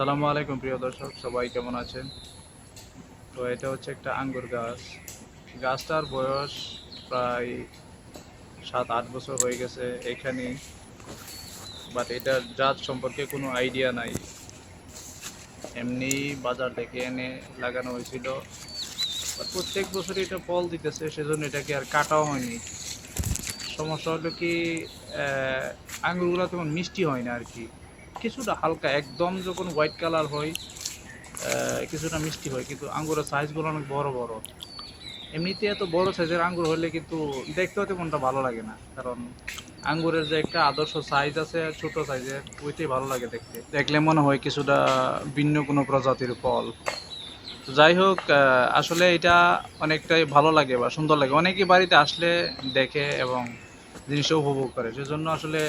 সালামু আলাইকুম, প্রিয় দর্শক, সবাই কেমন আছেন? তো এটা হচ্ছে একটা আঙ্গুর গাছ। গাছটার বয়স প্রায় সাত, আট বছর হয়ে গেছে এখানে বাট এটার জাত সম্পর্কে কোনো আইডিয়া নাই। এমনি বাজার থেকে এনে লাগানো হয়েছিল প্রত্যেক বছরই এটা ফল দিতেছে, সেজন্য এটাকে আর কাটাও হয়নি। সমস্যা হলো কি আঙ্গুরগুলো তেমন মিষ্টি হয় না আর কি। কিছুটা হালকা, একদম যখন হোয়াইট কালার হয় কিছুটা মিষ্টি হয়, কিন্তু আঙ্গুরের সাইজগুলো অনেক বড় বড়। এমনিতে এত বড় সাইজের আঙ্গুর হলে কিন্তু দেখতেও তেমনটা ভালো লাগে না, কারণ আঙ্গুরের যে একটা আদর্শ সাইজ আছে, ছোট সাইজের ওইটাই ভালো লাগে দেখতে। দেখলে মনে হয় কিছুটা ভিন্ন কোনো প্রজাতির ফল। তো যাই হোক আসলে এটা অনেকটাই ভালো লাগে বা সুন্দর লাগে। অনেকেই বাড়িতে আসলে দেখে এবং জিনিসটা উপভোগ করে। সেজন্য আসলে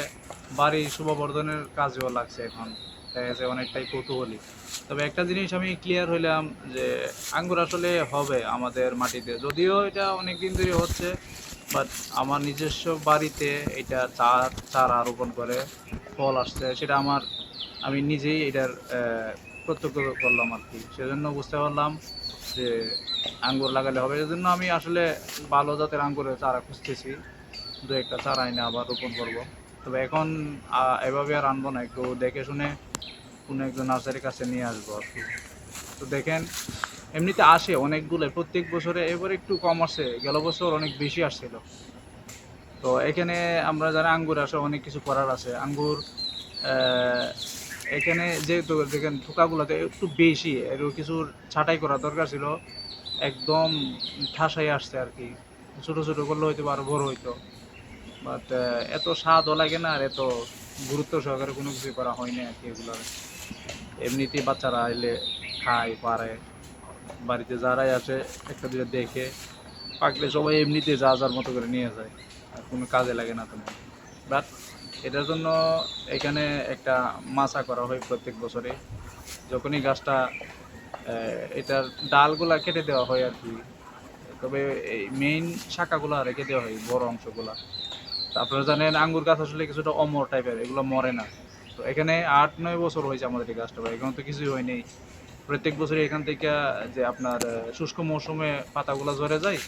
বাড়ি শুভবর্ধনের কাজেও লাগছে এখন। দেখা গেছে অনেকটাই কৌতূহলী। তবে একটা জিনিস আমি ক্লিয়ার হইলাম যে আঙ্গুর আসলে হবে আমাদের মাটিতে। যদিও এটা অনেক দিন ধরে হচ্ছে বাট আমার নিজস্ব বাড়িতে এটা চার, চারা রোপণ করে, ফল আসছে, সেটা আমার, আমি নিজেই এটার প্রত্যক্ষ করলাম আর কি। সেজন্য বুঝতে পারলাম যে আঙ্গুর লাগালে হবে। সেজন্য আমি আসলে ভালো জাতের আঙ্গুরের চারা খুঁজতেছি। দু একটা চারা এনে আবার রোপণ করব। তবে এখন এভাবে আর আনব না, একটু দেখে শুনে কোনো একজন নার্সারির কাছে নিয়ে আসব আর কি। তো দেখেন, এমনিতে আসে অনেকগুলো, প্রত্যেক বছরে এবার একটু কম আসে, গেল বছর অনেক বেশি আসছিল। তো এখানে আমরা যারা আঙ্গুর আসে, অনেক কিছু করার আছে। আঙ্গুর এখানে যেহেতু দেখেন, থোকাগুলোতে একটু বেশি এর কিছু ছাঁটাই করা দরকার ছিল। একদম ঠাসাই আসছে আর কি। ছোটো ছোটো করলে হয়তো বা আরও বড় হইতো। বাট এত স্বাদও লাগে না আর এত গুরুত্ব সহকারে কোনো কিছু করা হয় না আর কি এগুলো এমনিতেই বাচ্চারা এলে খায়, পারে। বাড়িতে যারাই আছে, একটা দুটো দেখে। পাকলে সবাই এমনিতে যা যার মতো করে নিয়ে যায়। আর কোনো কাজে লাগে না তোমার বাট এটার জন্য এখানে একটা মাছা করা হয় প্রত্যেক বছরে যখনই গাছটা এটার ডালগুলা কেটে দেওয়া হয় আর কি। তবে এই মেইন শাখাগুলো রেখে দেওয়া হয়, বড় অংশগুলা। তারপরে জানেন আঙ্গুর গাছ আসলে কিছুটা অমর টাইপের এগুলো মরে না। তো এখানে আট, নয় বছর হয়েছে আমাদের এই গাছটা ভাই, এখন তো কিছুই হয়নি। প্রত্যেক বছরই এখান থেকে যে আপনার শুষ্ক মৌসুমে পাতাগুলো ঝরে যায়,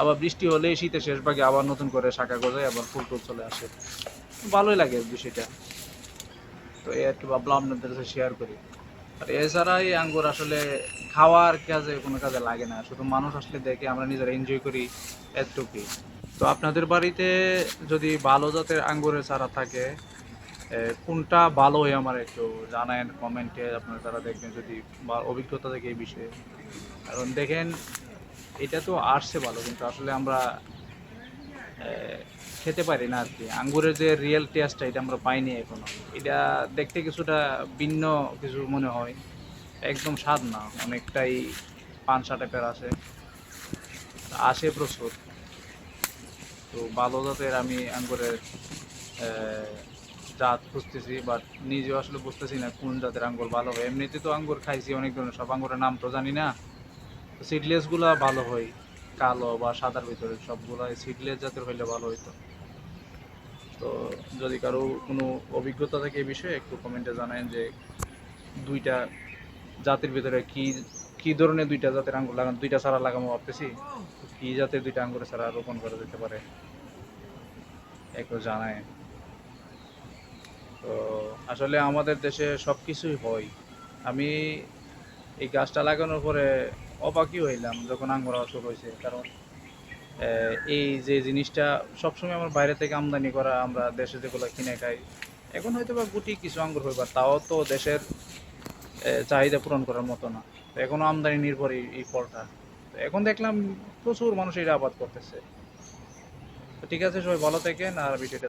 আবার বৃষ্টি হলে শীতের শেষ ভাগে আবার নতুন করে শাখা গজায় আবার ফুল টুল চলে আসে। ভালোই লাগে বিষয়টা। তো এই আর কি ভাবলাম আপনাদের সাথে শেয়ার করি। আর এছাড়া এই আঙ্গুর আসলে খাওয়ার কাজে কোনো কাজে লাগে না, শুধু মানুষ আসলে দেখে আমরা নিজেরা এনজয় করি, এতটুকুই। তো আপনাদের বাড়িতে যদি ভালো জাতের আঙ্গুরের চারা থাকে কোনটা ভালো হয় আমার একটু জানায়েন, কমেন্টে আপনারা যারা দেখবেন যদি বা অভিজ্ঞতা থেকে এই বিষয়ে। কারণ দেখেন, এটা তো আসছে ভালো, কিন্তু আসলে আমরা খেতে পারি না আর কি আঙ্গুরের যে রিয়েল টেস্টটা এটা আমরা পাইনি এখনও। এটা দেখতে কিছুটা ভিন্ন কিছু মনে হয়, একদম স্বাদ না, অনেকটাই পানসা টাইপের আসে। আসে প্রচুর। তো ভালো জাতের আমি আঙ্গুরের জাত খুঁজতেছি বাট নিজেও আসলে বুঝতেছি না কোন জাতের আঙ্গুর ভালো হয়। এমনিতে তো আঙ্গুর খাইছি, অনেক ধরনের সব আঙ্গুরের নাম তো জানি না। সিডলেসগুলো ভালো হয়, কালো বা সাদার ভিতরে সবগুলো সিডলেস জাতের হইলে ভালো হইতো। তো যদি কারও কোনো অভিজ্ঞতা থাকে এই বিষয়ে, একটু কমেন্টে জানান যে দুইটা জাতের ভিতরে কি কি ধরনের দুইটা জাতের আঙ্গুর লাগানো, দুইটা সারা লাগাবো ভাবতেছি। কি জাতের দুইটা আঙ্গুরের চারা রোপণ করা যেতে পারে? একটু জানায় তো আসলে আমাদের দেশে সব কিছুই হয়। আমি এই গাছটা লাগানোর পরে অবাকই হইলাম যখন আঙ্গুর হওয়া শুরু হয়েছে। কারণ এই যে জিনিসটা সবসময় আমার বাইরে থেকে আমদানি করা, আমরা দেশে যেগুলো কিনে খাই, এখন হয়তো বা গুটি কিছু আঙ্গুর হইবার তাও তো দেশের চাহিদা পূরণ করার মতো না। তো এখনও আমদানি নির্ভর এই ফলটা। এখন দেখলাম প্রচুর মানুষ এটা আবাদ করতেছে। তো ঠিক আছে, সবাই ভালো থাকেন আর ভিডিওটা